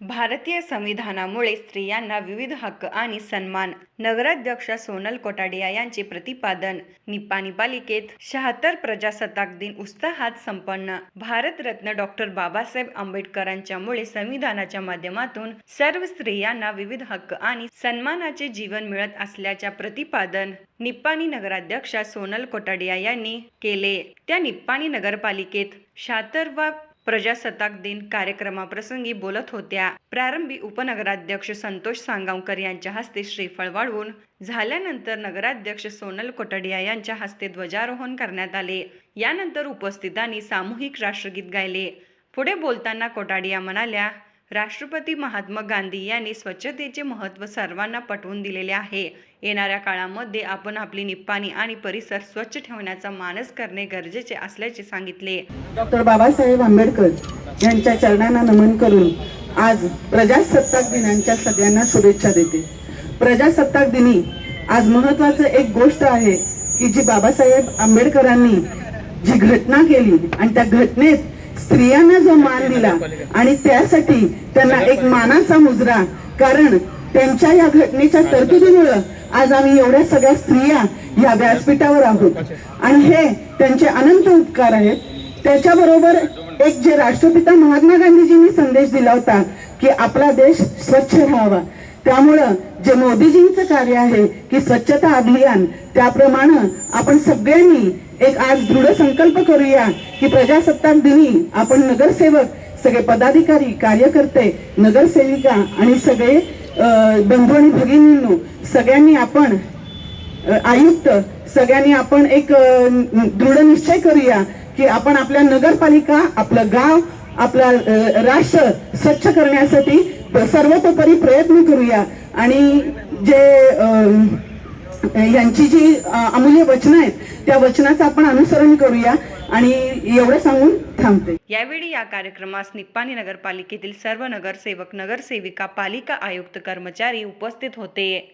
भारतीय संविधानामुळे स्त्रियांना विविध हक्क आणि सन्मान. नगराध्यक्षा सोनल कोटाडिया यांचे प्रतिपादन. निपाणी पालिकेत शहात्तर प्रजासत्ताक दिन उत्साहात संपन्न. भारतरत्न डॉक्टर बाबासाहेब आंबेडकरांच्यामुळे संविधानाच्या माध्यमातून सर्व स्त्रियांना विविध हक्क आणि सन्मानाचे जीवन मिळत असल्याच्या प्रतिपादन निप्पाणी नगराध्यक्षा सोनल कोटाडिया यांनी केले. त्या निप्पाणी नगरपालिकेत शहात्तरवा प्रजासत्ताक दिन कार्यक्रमाप्रसंगी बोलत होत्या. प्रारंभी उपनगराध्यक्ष संतोष सांगावकर यांच्या हस्ते श्रीफळ वाढवून झाल्यानंतर नगराध्यक्ष सोनल कोटडिया यांच्या हस्ते ध्वजारोहण करण्यात आले. यानंतर उपस्थितांनी सामूहिक राष्ट्रगीत गायले. पुढे बोलताना कोटाडिया म्हणाल्या राष्ट्रपती महात्मा गांधी यांनी स्वच्छतेचे महत्त्व सर्वांना पटवून दिलेले आहे. येणाऱ्या काळामध्ये आपण आपली निप्पाणी आणि परिसर स्वच्छ ठेवण्याचा मानस करणे गरजेचे असल्याचे सांगितले. डॉक्टर बाबासाहेब आंबेडकर यांच्या चरणांना नमन करून आज प्रजासत्ताक दिनांच्या सगळ्यांना शुभेच्छा देते. प्रजासत्ताक दिनी आज महत्वाचं एक गोष्ट आहे की जी बाबासाहेब आंबेडकरांनी जी घटना केली आणि त्या घटनेत स्त्रियांना जो मान दिला आणि त्यासाठी त्यांना एक मानाचा मुजरा कारण त्यांच्या या घटनेच्या तरतुदीमुळं आज आम्ही एवढ्या सगळ्या स्त्रिया या व्यासपीठावर आहोत. आणि हे त्यांचे अनंत उपकार आहेत. त्याच्याबरोबर एक जे राष्ट्रपिता महात्मा गांधीजींनी संदेश दिला होता की आपला देश स्वच्छ राहावा. त्यामुळं जे मोदीजींचं कार्य आहे की स्वच्छता अभियान त्याप्रमाणे आपण सगळ्यांनी एक आज दृढ संकल्प करूया की प्रजासत्ताक दिनी आपण नगरसेवक सगळे पदाधिकारी कार्यकर्ते नगरसेविका आणि सगळे बंधू आणि भगिनींनो सगळ्यांनी आपण आयुक्त सगळ्यांनी आपण एक दृढ निश्चय करूया की आपण आपल्या नगरपालिका आपलं गाव आपला राष्ट्र स्वच्छ करण्यासाठी सर्वतोपरी प्रयत्न करूया. आणि जे यांची जी अमूल्य वचनं आहेत त्या वचनाचं आपण अनुसरण करूया आणि एवढं सांगून थांबते. यावेळी या कार्यक्रमास निप्पाणी नगरपालिकेतील सर्व नगरसेवक नगरसेविका पालिका आयुक्त कर्मचारी उपस्थित होते.